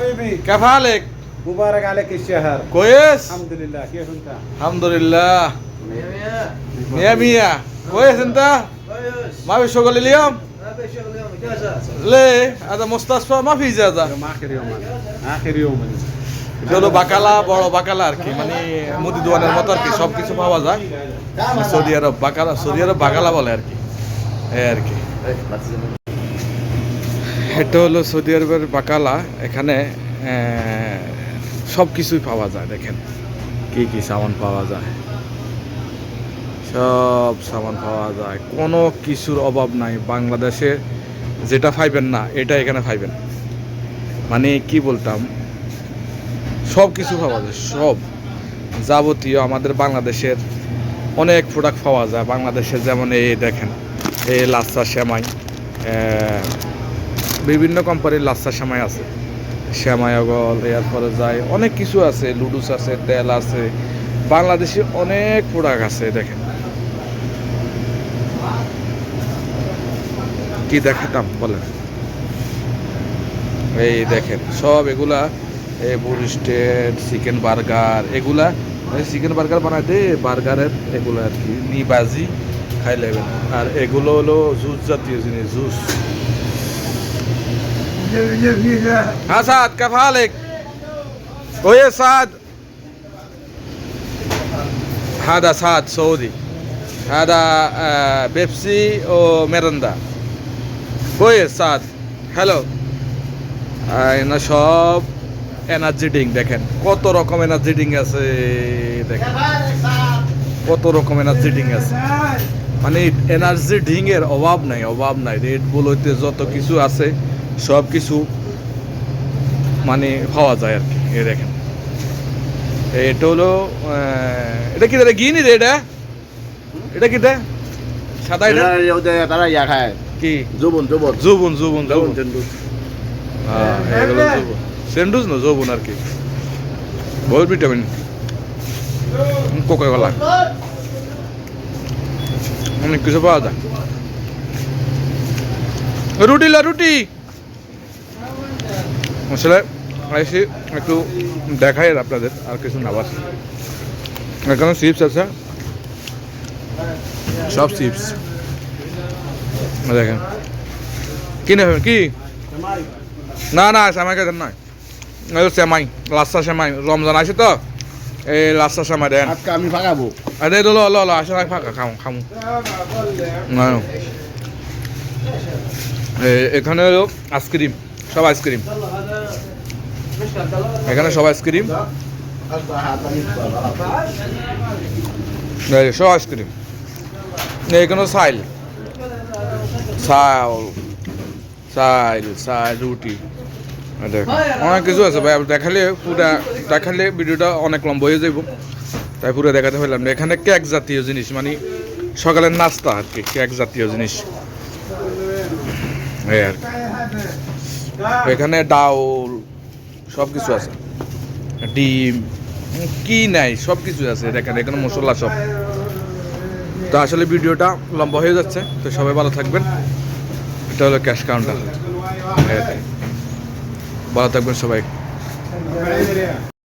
حبيبي كيف حالك؟ مبارك عليك الشهر كويس؟ الحمد لله كيف انت؟ الحمد لله مية مية كويس انت؟ ما في شغل اليوم؟ ليه؟ هذا مستشفى ما في اجازة اليوم اخر يوم أنا. اخر يوم أنا. এটা হলো বাকালা বড় বাকালা আর কি মানে মুদি দোয়ানের মতো আর কি সব কিছু পাওয়া যায় সৌদি আরব বাকালা সৌদি আরব বাকালা বলে আর কি এই আর কি এটা হলো সৌদি আরবের বাকালা, এখানে সব কিছুই পাওয়া যায়, দেখেন। কি কি সামান পাওয়া যায়? সব সামান পাওয়া যায়। কোনো কিছুর অভাব নাই। বাংলাদেশে যেটা পাইবেন না, এটা এখানে পাইবেন। মানে কি বলতাম? সব কিছু পাওয়া যায়, সব। যাবতীয় আমাদের বাংলাদেশের অনেক প্রোডাক্ট পাওয়া যায়। বাংলাদেশের যেমন এই দেখেন, এই লাচ্ছা সেমাই বিভিন্ন কোম্পানির লাচ্ছা সেমাই আছে। অগল, এরপরে যায় অনেক কিছু আছে লুডুস আছে, তেল আছে। বাংলাদেশে অনেক প্রোডাক্ট আছে, দেখেন। কি দেখাতাম, বলেন। এই দেখেন, সব এগুলা এই বুরিস্টেড চিকেন বার্গার, এগুলা চিকেন বার্গার বানায় দে, বার্গারের এগুলো আর কি, নিবাজি খাই নেবেন আর এগুলো হলো জুস জাতীয় জিনিস, জুস। হ্যাঁ সাদ كيف حالك؟ كويس سعد هذا سعد سعودي هذا آه، بيبسي وميرندا كويس سعد হ্যালো না সব এনার্জি ড্রিঙ্ক দেখেন কত রকম এনার্জি ড্রিঙ্ক আছে দেখেন কত রকম এনার্জি ড্রিঙ্ক আছে মানে এনার্জি ড্রিঙ্কের অভাব নাই অভাব নাই রেড বুল হইতে যত কিছু আছে সব কিছু মানে পাওয়া যায় আর কি এ দেখেন। এটা হলো এটা কি রে গিনি রে এটা? এটা কি রে? সাদা এটা? তারা ইয়া খায়। কি? জুবন জুবন। জুবুন জুবুন জুবন। জুবুন চেন্ডু হ্যাঁ জুবুন। সেন্ডুস না জুবুন আর কি। বহুত ভিটামিন। কোকা কোলা অনেক কিছু পাওয়া যায়। রুটি লা রুটি। আসলে এসে একটু দেখাই আপনাদের আর কিছু নাবাস এখানে চিপস আছে? সব চিপস দেখেন। কি নেবেন কি? না না সেমাই খেতেন নয় সেমাই লাচ্ছা সেমাই রমজান আছে তো? এই লাচ্ছা সেমাই দেন। আমি ভাগাবো আরে লো লো লো আসে নাই ফাঁকা খাও খাও না এখানে হলো আইসক্রিম সব আইসক্রিম এখানে সব আইসক্রিম? সব আইসক্রিম। এখানে সাইল সাল সাইল সাইল রুটি। অনেক কিছু আছে ভাই, দেখালে পুরা দেখালে ভিডিওটা অনেক লম্বা হয়ে যাইব। তাই পুরো দেখাতে পারলাম এখানে কেক জাতীয় জিনিস মানে সকালের নাস্তা আর কি, কেক জাতীয় জিনিস। এই আর। এখানে ডাউল সব কিছু আছে। ডিম কি নাই সব কিছু আছে। দেখেন, এখানে মশলা সব। তো আসলে ভিডিওটা লম্বা হয়ে যাচ্ছে, তো সবাই ভালো থাকবেন। এটা হলো ক্যাশ কাউন্টার। ভালো থাকবেন সবাই।